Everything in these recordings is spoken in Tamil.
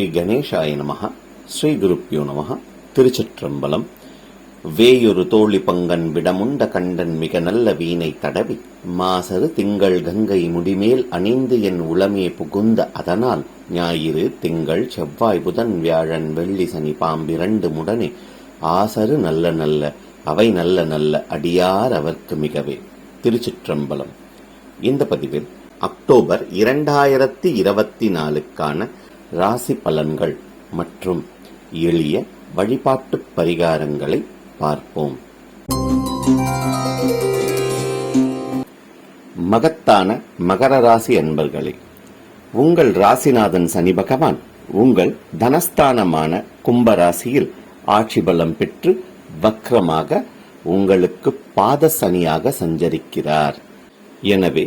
ஸ்ரீ கணேஷாய நம ஸ்ரீ குருப்பியோ நம திருச்சிற்றம்பலம். வேயொரு தோழி பங்கன் விடமுண்ட கண்டன் மிக நல்ல வீணை தடவி மாசரு திங்கள் கங்கை முடிமேல் அணிந்து என் உளமே புகுந்த அதனால் ஞாயிறு திங்கள் செவ்வாய் புதன் வியாழன் வெள்ளி சனி பாம்பிரண்டு முடனே ஆசரு நல்ல நல்ல அவை நல்ல நல்ல அடியார் அவர்க்கு மிகவே. திருச்சிற்றம்பலம். இந்த பதிவில் அக்டோபர் இரண்டாயிரத்தி இருபத்தி நாலுக்கான ராசி பலன்கள் மற்றும் எளிய வழிபாட்டு பரிகாரங்களை பார்ப்போம். மகத்தான மகர ராசி அன்பர்களே உங்கள் ராசிநாதன் சனி பகவான் உங்கள் தனஸ்தானமான கும்பராசியில் ஆட்சி பலம் பெற்று வக்கரமாக உங்களுக்கு பாத சனியாக சஞ்சரிக்கிறார். எனவே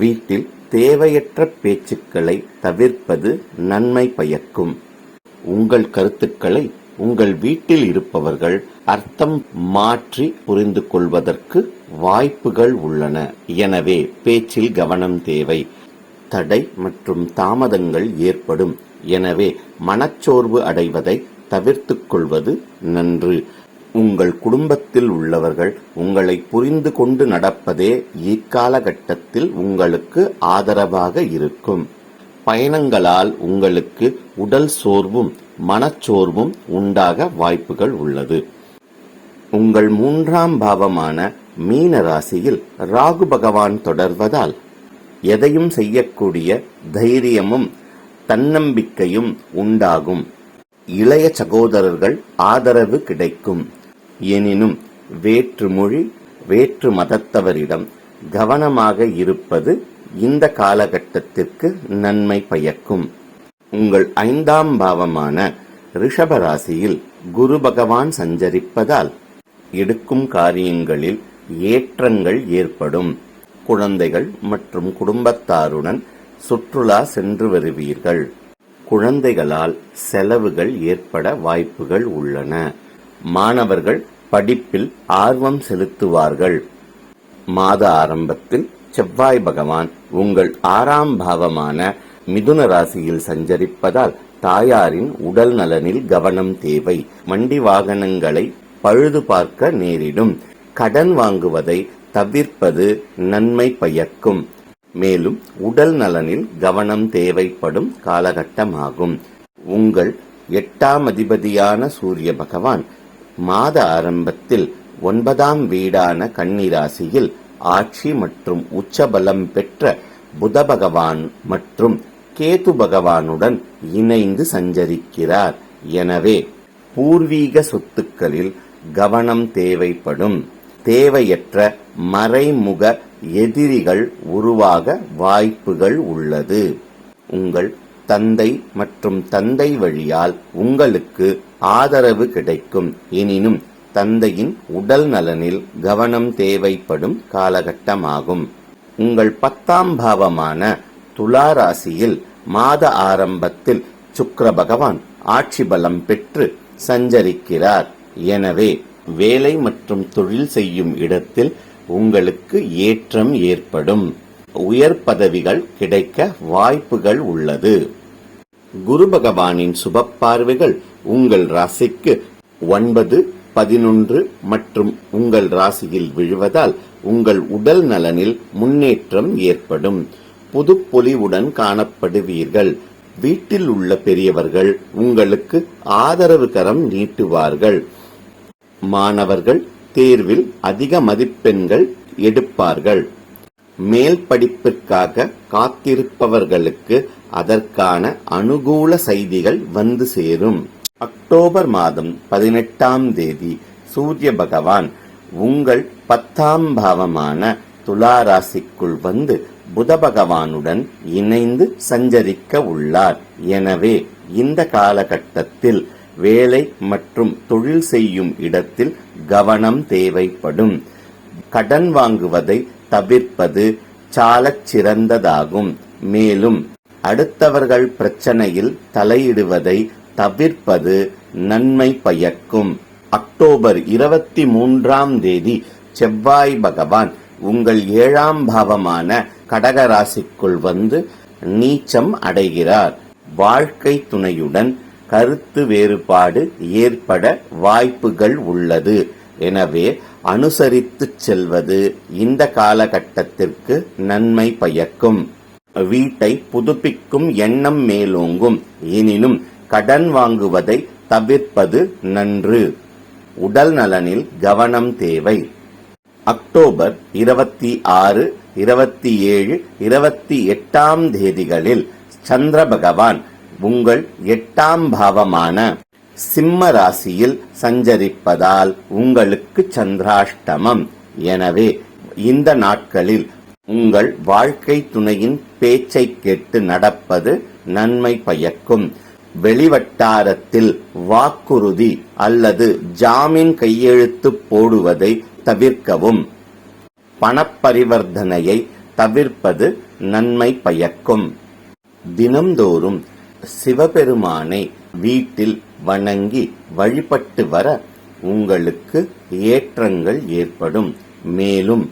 வீட்டில் தேவையற்ற பேச்சுக்களை தவிர்ப்பது நன்மை பயக்கும். உங்கள் கருத்துக்களை உங்கள் வீட்டில் இருப்பவர்கள் அர்த்தம் மாற்றி புரிந்து கொள்வதற்கு வாய்ப்புகள் உள்ளன. எனவே பேச்சில் கவனம் தேவை. தடை மற்றும் தாமதங்கள் ஏற்படும். எனவே மனச்சோர்வு அடைவதை தவிர்த்துக் கொள்வது நன்று. உங்கள் குடும்பத்தில் உள்ளவர்கள் உங்களை புரிந்து கொண்டு நடப்பதே இக்காலகட்டத்தில் உங்களுக்கு ஆதரவாக இருக்கும். பயணங்களால் உங்களுக்கு உடல் சோர்வும் மனச்சோர்வும் உண்டாக வாய்ப்புகள் உள்ளது. உங்கள் மூன்றாம் பாவமான மீன ராசியில் ராகு பகவான் தொடர்வதால் எதையும் செய்யக்கூடிய தைரியமும் தன்னம்பிக்கையும் உண்டாகும். இளைய சகோதரர்கள் ஆதரவு கிடைக்கும். எனினும் வேற்று மொழி வேற்று மதத்தவரிடம் கவனமாக இருப்பது இந்த காலகட்டத்திற்கு நன்மை பயக்கும். உங்கள் ஐந்தாம் பாவமான ரிஷபராசியில் குரு பகவான் சஞ்சரிப்பதால் எடுக்கும் காரியங்களில் ஏற்றங்கள் ஏற்படும். குழந்தைகள் மற்றும் குடும்பத்தாருடன் சுற்றுலா சென்று வருவீர்கள். குழந்தைகளால் செலவுகள் ஏற்பட வாய்ப்புகள் உள்ளன. மாணவர்கள் படிப்பில் ஆர்வம் செலுத்துவார்கள். மாத ஆரம்பத்தில் செவ்வாய் பகவான் உங்கள் ஆறாம் பாவமான மிதுன ராசியில் சஞ்சரிப்பதால் தாயாரின் உடல் நலனில் கவனம் தேவை. வண்டி வாகனங்களை பழுது பார்க்க நேரிடும். கடன் வாங்குவதை தவிர்ப்பது நன்மை பயக்கும். மேலும் உடல் நலனில் கவனம் தேவைப்படும் காலகட்டமாகும். உங்கள் எட்டாம் அதிபதியான சூரிய பகவான் மாத ஆரம்பத்தில் ஒன்பதாம் வீடான கன்னிராசியில் ஆட்சி மற்றும் உச்சபலம் பெற்ற புத பகவான் மற்றும் கேது பகவானுடன் இணைந்து சஞ்சரிக்கிறார். எனவே பூர்வீக சொத்துக்களில் கவனம் தேவைப்படும். தேவையற்ற மறைமுக எதிரிகள் உருவாக வாய்ப்புகள் உள்ளது. உங்கள் தந்தை மற்றும் தந்தை வழியால் உங்களுக்கு ஆதரவு கிடைக்கும். எனினும் தந்தையின் உடல் நலனில் கவனம் தேவைப்படும் காலகட்டமாகும். உங்கள் பத்தாம் பாவமான துலா ராசியில் மாத ஆரம்பத்தில் சுக்கர பகவான் ஆட்சி பலம் பெற்று சஞ்சரிக்கிறார். எனவே வேலை மற்றும் தொழில் செய்யும் இடத்தில் உங்களுக்கு ஏற்றம் ஏற்படும். உயர் பதவிகள் கிடைக்க வாய்ப்புகள் உள்ளது. குரு பகவானின் சுப பார்வைகள் உங்கள் ராசிக்கு ஒன்பது பதினொன்று மற்றும் உங்கள் ராசியில் விழுவதால் உங்கள் உடல் நலனில் முன்னேற்றம் ஏற்படும். புது பொலிவுடன் காணப்படுவீர்கள். வீட்டில் உள்ள பெரியவர்கள் உங்களுக்கு ஆதரவு கரம் நீட்டுவார்கள். மாணவர்கள் தேர்வில் அதிக மதிப்பெண்கள் எடுப்பார்கள். மேல் படிப்பிற்காக காத்திருப்பவர்களுக்கு அதற்கான அனுகூல செய்திகள் வந்து சேரும். அக்டோபர் மாதம் பதினெட்டாம் தேதி சூரிய பகவான் உங்கள் பத்தாம் பாவமான துலா ராசிக்குள் வந்து புத பகவானுடன் இணைந்து சஞ்சரிக்க உள்ளார். எனவே இந்த காலகட்டத்தில் வேலை மற்றும் தொழில் செய்யும் இடத்தில் கவனம் தேவைப்படும். கடன் வாங்குவதை தவிர்ப்பது சாலச் சிறந்ததாகும். மேலும் அடுத்தவர்கள் பிரச்சனையில் தலையிடுவதை தவிர்ப்பது நன்மை பயக்கும். அக்டோபர் இருபத்தி மூன்றாம் தேதி செவ்வாய் பகவான் உங்கள் ஏழாம் பாவமான கடகராசிக்குள் வந்து நீச்சம் அடைகிறார். வாழ்க்கை துணையுடன் கருத்து வேறுபாடு ஏற்பட வாய்ப்புகள் உள்ளது. எனவே அனுசரித்துச் செல்வது இந்த காலகட்டத்திற்கு நன்மை பயக்கும். வீட்டை புதுப்பிக்கும் எண்ணம் மேலோங்கும். எனினும் கடன் வாங்குவதை தவிர்ப்பது நன்று. உடல் நலனில் கவனம் தேவை. அக்டோபர் இருபத்தி ஆறு இருபத்தி ஏழு இருபத்தி எட்டாம் தேதிகளில் சந்திர பகவான் உங்கள் எட்டாம் பாவமான சிம்ம ராசியில் சஞ்சரிப்பதால் உங்களுக்கு சந்திராஷ்டமம். எனவே இந்த நாட்களில் உங்கள் வாழ்க்கை துணையின் பேச்சை கேட்டு நடப்பது நன்மை பயக்கும். வெளிவட்டாரத்தில் வாக்குறுதி அல்லது ஜாமீன் கையெழுத்து போடுவதை தவிர்க்கவும். பணப்பரிவர்த்தனையை தவிர்ப்பது நன்மை பயக்கும். தினம்தோறும் சிவபெருமானை வீட்டில் வணங்கி வழிபட்டு வர உங்களுக்கு ஏற்றங்கள் ஏற்படும். மேலும்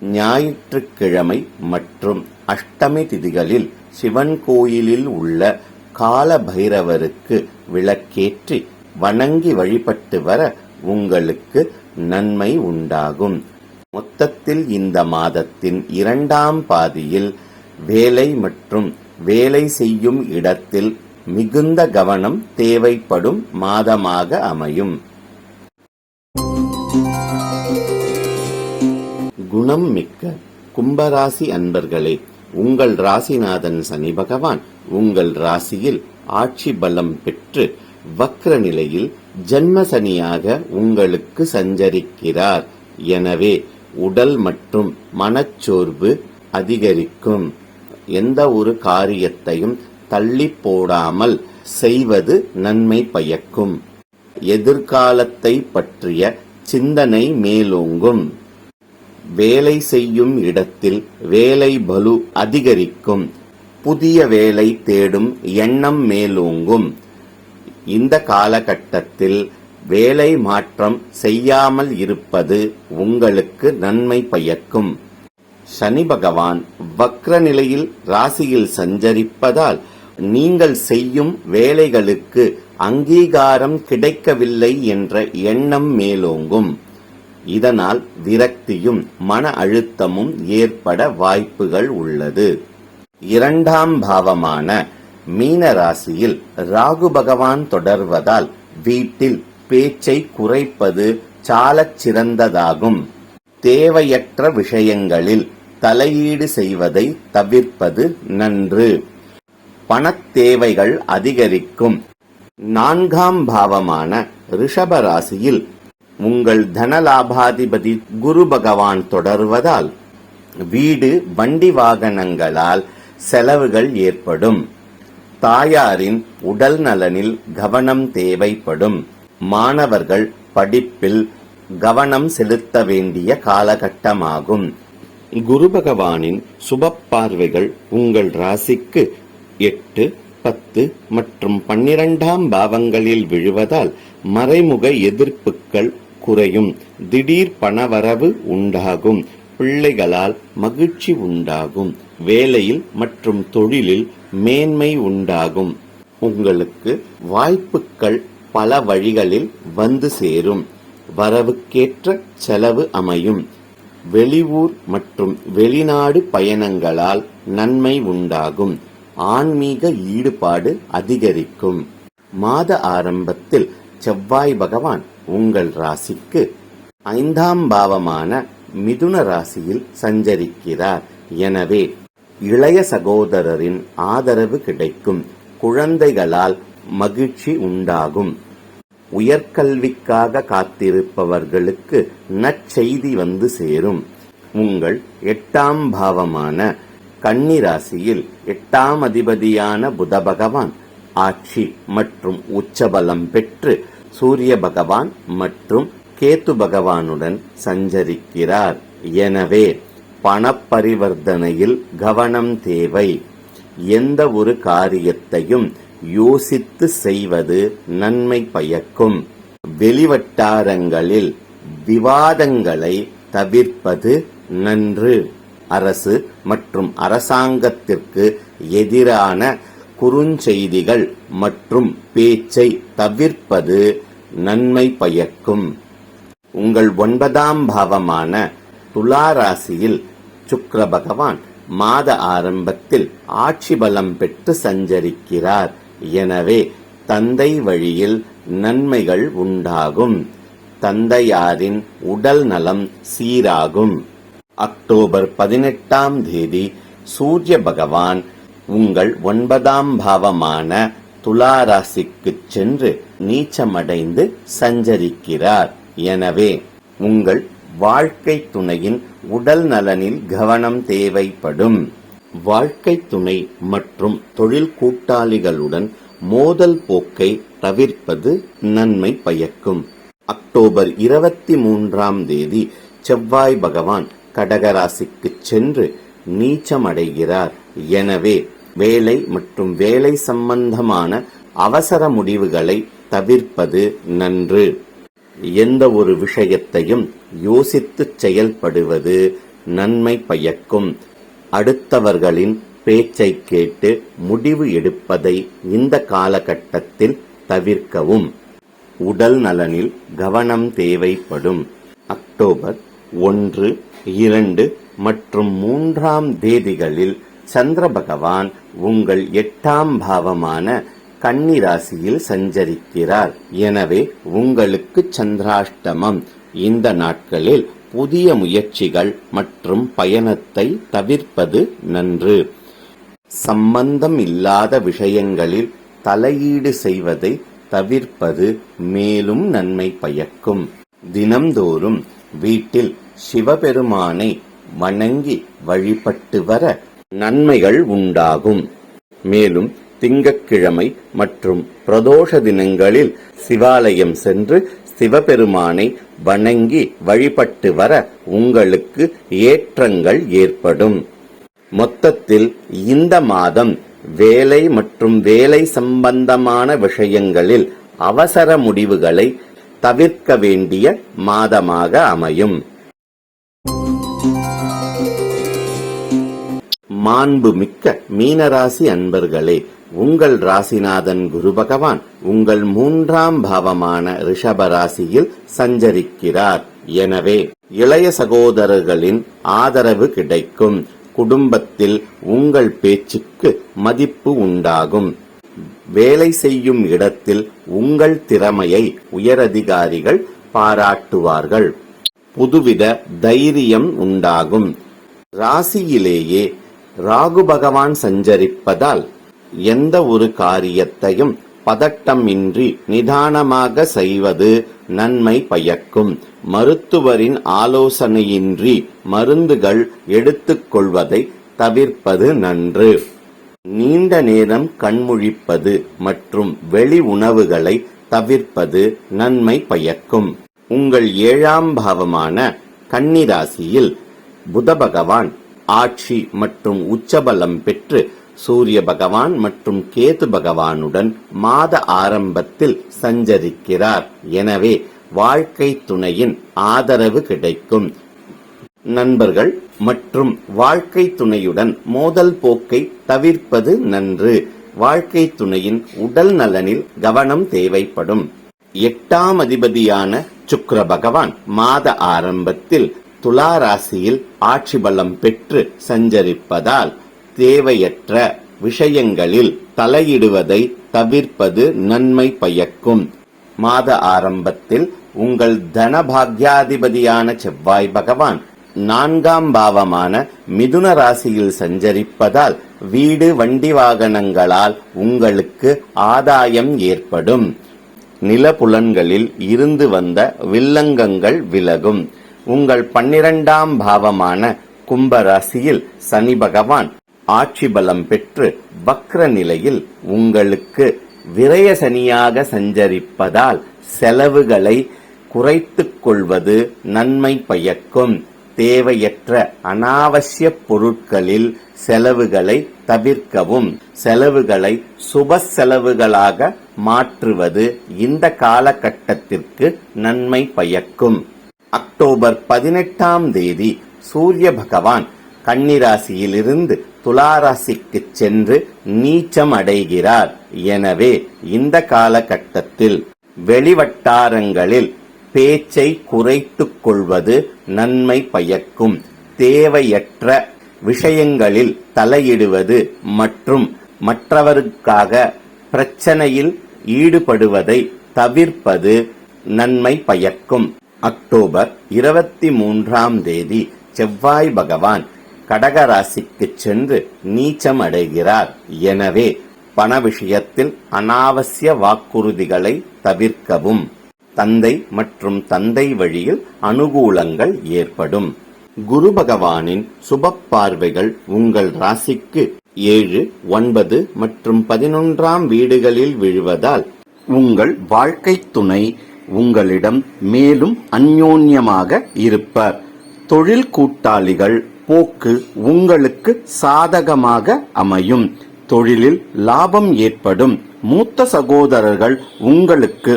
ஞாயிற்றுக்கிழமை மற்றும் அஷ்டமி திதிகளில் சிவன் கோயிலில் உள்ள கால பைரவருக்கு விளக்கேற்றி வணங்கி வழிபட்டு வர உங்களுக்கு நன்மை உண்டாகும். மொத்தத்தில் இந்த மாதத்தின் இரண்டாம் பாதியில் வேலை மற்றும் வேலை செய்யும் இடத்தில் மிகுந்த கவனம் தேவைப்படும் மாதமாக அமையும். குணம் மிக்க கும்பராசி அன்பர்களே உங்கள் ராசிநாதன் சனி பகவான் உங்கள் ராசியில் ஆட்சி பலம் பெற்று வக்ர நிலையில் ஜன்ம சனியாக உங்களுக்கு சஞ்சரிக்கிறார். எனவே உடல் மற்றும் மனச்சோர்வு அதிகரிக்கும். எந்த ஒரு காரியத்தையும் தள்ளி போடாமல் செய்வது நன்மை பயக்கும். எதிர்காலத்தை பற்றிய சிந்தனை மேலோங்கும். வேலை செய்யும் இடத்தில் வேலை பலு அதிகரிக்கும். புதிய வேலை தேடும் எண்ணம் மேலோங்கும். இந்த காலகட்டத்தில் வேலை மாற்றம் செய்யாமல் இருப்பது உங்களுக்கு நன்மை பயக்கும். சனி பகவான் வக்ர நிலையில் ராசியில் சஞ்சரிப்பதால் நீங்கள் செய்யும் வேலைகளுக்கு அங்கீகாரம் கிடைக்கவில்லை என்ற எண்ணம் மேலோங்கும். இதனால் விரக்தியும் மன அழுத்தமும் ஏற்பட வாய்ப்புகள் உள்ளது. இரண்டாம் பாவமான மீன ராசியில் ராகு பகவான் தொடர்வதால் வீட்டில் பேச்சை குறைப்பது சாலச் சிறந்ததாகும். தேவையற்ற விஷயங்களில் தலையீடு செய்வதை தவிர்ப்பது நன்று. பணத் தேவைகள் அதிகரிக்கும். நான்காம் பாவமான ரிஷப ராசியில் உங்கள் தனலாபாதிபதி குரு பகவான் தொடர்வதால் வீடு வண்டி வாகனங்களால் செலவுகள் ஏற்படும். தாயாரின் உடல் நலனில் கவனம் தேவைப்படும். மாணவர்கள் படிப்பில் கவனம் செலுத்த வேண்டிய காலகட்டமாகும். குரு பகவானின் சுப பார்வைகள் உங்கள் ராசிக்கு எட்டு பத்து மற்றும் பன்னிரண்டாம் பாவங்களில் விழுவதால் மறைமுக எதிர்ப்புகள் குறையும். திடீர் பணவரவு உண்டாகும். பிள்ளைகளால் மகிழ்ச்சி உண்டாகும். வேலையில் மற்றும் தொழிலில் மேன்மை உண்டாகும். உங்களுக்கு வாய்ப்புகள் பல வழிகளில் வந்து சேரும். வரவுக்கேற்ற செலவு அமையும். வெளியூர் மற்றும் வெளிநாடு பயணங்களால் நன்மை உண்டாகும். ஆன்மீக ஈடுபாடு அதிகரிக்கும். மாத ஆரம்பத்தில் செவ்வாய் பகவான் உங்கள் ராசிக்கு ஐந்தாம் பாவமான மிதுன ராசியில் சஞ்சரிக்கிறார். எனவே இளைய சகோதரரின் ஆதரவு கிடைக்கும். குழந்தைகளால் மகிழ்ச்சி உண்டாகும். உயர்கல்விக்காக காத்திருப்பவர்களுக்கு நற்செய்தி வந்து சேரும். உங்கள் எட்டாம் பாவமான கன்னிராசியில் எட்டாம் அதிபதியான புத பகவான் ஆட்சி மற்றும் உச்சபலம் பெற்று சூரிய பகவான் மற்றும் கேத்து பகவானுடன் சஞ்சரிக்கிறார். எனவே பணப்பரிவர்த்தனையில் கவனம் தேவை. எந்த ஒரு காரியத்தையும் யோசித்து செய்வது நன்மை பயக்கும். வெளிவட்டாரங்களில் விவாதங்களை தவிர்ப்பது நன்று. அரசு மற்றும் அரசாங்கத்திற்கு எதிரான குறுஞ்செய்திகள் மற்றும் பேச்சை தவிர்ப்பது நன்மை பயக்கும். உங்கள் ஒன்பதாம் பாவமான துலா ராசியில் பகவான் மாத ஆரம்பத்தில் ஆட்சி பலம் பெற்று சஞ்சரிக்கிறார். எனவே தந்தை வழியில் நன்மைகள் உண்டாகும். தந்தையாரின் உடல் நலம் சீராகும். அக்டோபர் பதினெட்டாம் தேதி சூரிய பகவான் உங்கள் ஒன்பதாம் பாவமான துலாராசிக்குச் சென்று நீச்சமடைந்து சஞ்சரிக்கிறார். எனவே உங்கள் வாழ்க்கை துணையின் உடல் நலனில் கவனம் தேவைப்படும். வாழ்க்கை துணை மற்றும் தொழில் கூட்டாளிகளுடன் மோதல் போக்கை தவிர்ப்பது நன்மை பயக்கும். அக்டோபர் இருபத்தி மூன்றாம் தேதி செவ்வாய் பகவான் கடகராசிக்குச் சென்று நீச்சமடைகிறார். எனவே வேலை மற்றும் வேலை சம்பந்தமான அவசர முடிவுகளை தவிர்ப்பது நன்று. எந்த ஒரு விஷயத்தையும் யோசித்துச் செயல்படுவது நன்மை பயக்கும். அடுத்தவர்களின் பேச்சை கேட்டு முடிவு எடுப்பதை இந்த காலகட்டத்தில் தவிர்க்கவும். உடல் நலனில் கவனம் தேவைப்படும். அக்டோபர் ஒன்று இரண்டு மற்றும் மூன்றாம் தேதிகளில் சந்திர பகவான் உங்கள் எட்டாம் பாவமான கன்னிராசியில் சஞ்சரிக்கிறார். எனவே உங்களுக்கு சந்திராஷ்டமம். இந்த நாட்களில் புதிய முயற்சிகள் மற்றும் பயணத்தை தவிர்ப்பது நன்று. சம்பந்தம் இல்லாத விஷயங்களில் தலையீடு செய்வதை தவிர்ப்பது மேலும் நன்மை பயக்கும். தினம்தோறும் வீட்டில் சிவபெருமானை வணங்கி வழிபட்டு வர நன்மைகள் உண்டாகும். மேலும் திங்கட்கிழமை மற்றும் பிரதோஷ தினங்களில் சிவாலயம் சென்று சிவபெருமானை வணங்கி வழிபட்டு வர உங்களுக்கு ஏற்றங்கள் ஏற்படும். மொத்தத்தில் இந்த மாதம் வேலை மற்றும் வேலை சம்பந்தமான விஷயங்களில் அவசர முடிவுகளை தவிர்க்க வேண்டிய மாதமாக அமையும். மாண்புமிக்க மீனராசி அன்பர்களே உங்கள் ராசிநாதன் குரு பகவான் உங்கள் மூன்றாம் பாவமான ரிஷப ராசியில் சஞ்சரிக்கிறார். எனவே இளைய சகோதரர்களின் ஆதரவு கிடைக்கும். குடும்பத்தில் உங்கள் பேச்சுக்கு மதிப்பு உண்டாகும். வேலை செய்யும் இடத்தில் உங்கள் திறமையை உயரதிகாரிகள் பாராட்டுவார்கள். புதுவித தைரியம் உண்டாகும். ராசியிலேயே ராகு பகவான் சஞ்சரிப்பதால் எந்த ஒரு காரியத்தையும் பதட்டமின்றி நிதானமாக செய்வது நன்மை பயக்கும். மருத்துவரின் ஆலோசனையின்றி மருந்துகள் எடுத்துக்கொள்வதை தவிர்ப்பது நன்று. நீண்ட நேரம் கண்முழிப்பது மற்றும் வெளி உணவுகளை தவிர்ப்பது நன்மை பயக்கும். உங்கள் ஏழாம் பாவமான கன்னிராசியில் புத பகவான் ஆட்சி மற்றும் உச்சபலம் பெற்று சூரிய பகவான் மற்றும் கேது பகவானுடன் மாத ஆரம்பத்தில் சஞ்சரிக்கிறார். எனவே வாழ்க்கை துணையின் ஆதரவு கிடைக்கும். நண்பர்கள் மற்றும் வாழ்க்கை துணையுடன் மோதல் போக்கை தவிர்ப்பது நன்று. வாழ்க்கை துணையின் உடல் நலனில் கவனம் தேவைப்படும். எட்டாம் அதிபதியான சுக்ர பகவான் மாத ஆரம்பத்தில் துலா ராசியில் ஆட்சி பலம் பெற்று சஞ்சரிப்பதால் தேவையற்ற விஷயங்களில் தலையிடுவதை தவிர்ப்பது நன்மை பயக்கும். மாத ஆரம்பத்தில் உங்கள் தனபாக்யாதிபதியான செவ்வாய் பகவான் நான்காம் பாவமான மிதுன ராசியில் சஞ்சரிப்பதால் வீடு வண்டி வாகனங்களால் உங்களுக்கு ஆதாயம் ஏற்படும். நிலப்புலன்களில் இருந்து வந்த வில்லங்கங்கள் விலகும். உங்கள் பன்னிரண்டாம் பாவமான கும்பராசியில் சனி பகவான் ஆட்சி பலம் பெற்று வக்ர நிலையில் உங்களுக்கு விரய சனியாக சஞ்சரிப்பதால் செலவுகளை குறைத்துக் கொள்வது நன்மை பயக்கும். தேவையற்ற அனாவசிய பொருட்களில் செலவுகளை தவிர்க்கவும். செலவுகளை சுப செலவுகளாக மாற்றுவது இந்த காலகட்டத்திற்கு நன்மை பயக்கும். அக்டோபர் பதினெட்டாம் தேதி சூரிய பகவான் கன்னிராசியிலிருந்து துளாராசிக்கு சென்று நீச்சம் அடைகிறார் எனவே இந்த காலகட்டத்தில் வெளிவட்டாரங்களில் பேச்சை குறைத்துக் கொள்வது நன்மை பயக்கும். தேவையற்ற விஷயங்களில் தலையிடுவது மற்றும் மற்றவருக்காக பிரச்சனையில் ஈடுபடுவதை தவிர்ப்பது நன்மை பயக்கும். அக்டோபர் இருபத்தி மூன்றாம் தேதி செவ்வாய் பகவான் கடகராசிக்கு சென்று நீச்சம் அடைகிறார் எனவே பண விஷயத்தில் அனாவசிய வாக்குறுதிகளை தவிர்க்கவும். தந்தை மற்றும் தந்தை வழியில் அனுகூலங்கள் ஏற்படும். குரு பகவானின் சுப பார்வைகள் உங்கள் ராசிக்கு ஏழு ஒன்பது மற்றும் பதினொன்றாம் வீடுகளில் விழுவதால் உங்கள் வாழ்க்கை துணை உங்களிடம் மேலும் அந்யோன்யமாக இருப்பர். தொழில் கூட்டாளிகள் போக்கு உங்களுக்கு சாதகமாக அமையும். தொழிலில் லாபம் ஏற்படும். மூத்த சகோதரர்கள் உங்களுக்கு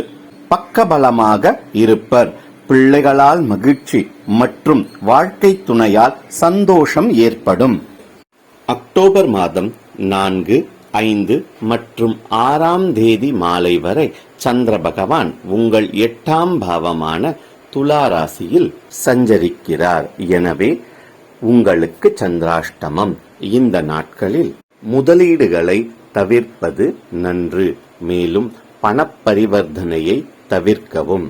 பக்கபலமாக இருப்பர். பிள்ளைகளால் மகிழ்ச்சி மற்றும் வாழ்க்கை துணையால் சந்தோஷம் ஏற்படும். அக்டோபர் மாதம் நான்கு ஐந்து மற்றும் ஆறாம் தேதி மாலை வரை சந்திர பகவான் உங்கள் எட்டாம் பாவமான துலா ராசியில் சஞ்சரிக்கிறார். எனவே உங்களுக்கு சந்திராஷ்டமம். இந்த நாட்களில் முதலீடுகளை தவிர்ப்பது நன்று மேலும் பணப்பரிவர்த்தனையை தவிர்க்கவும்.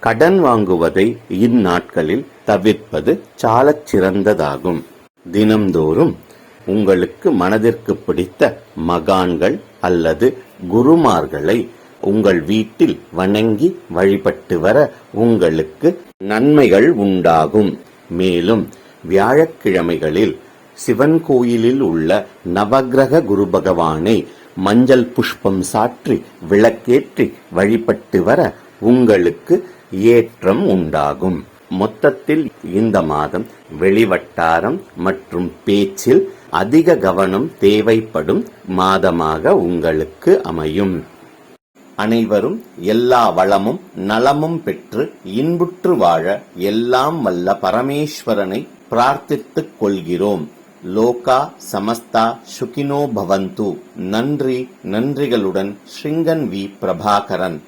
கடன் வாங்குவதை இந்நாட்களில் தவிர்ப்பது சாலச் சிறந்ததாகும். தினம்தோறும் உங்களுக்கு மனதிற்கு பிடித்த மகான்கள் அல்லது குருமார்களை உங்கள் வீட்டில் வணங்கி வழிபட்டு வர உங்களுக்கு நன்மைகள் உண்டாகும். மேலும் வியாழக்கிழமைகளில் சிவன் கோயிலில் உள்ள நவக்கிரக குரு பகவானை மஞ்சள் புஷ்பம் சாற்றி விளக்கேற்றி வழிபட்டு வர உங்களுக்கு ஏற்றம் உண்டாகும். மொத்தத்தில் இந்த மாதம் வெளிவட்டாரம் மற்றும் பேச்சில் அதிக கவனம் தேவைப்படும் மாதமாக உங்களுக்கு அமையும். அனைவரும் எல்லா வளமும் நலமும் பெற்று இன்புற்று வாழ எல்லாம் வல்ல பரமேஸ்வரனை பிரார்த்தித்துக் கொள்கிறோம். லோகா சமஸ்தா சுகினோ பவந்து. நன்றி நன்றிகளுடன் ஸ்ரீங்கன் வி பிரபாகரன்.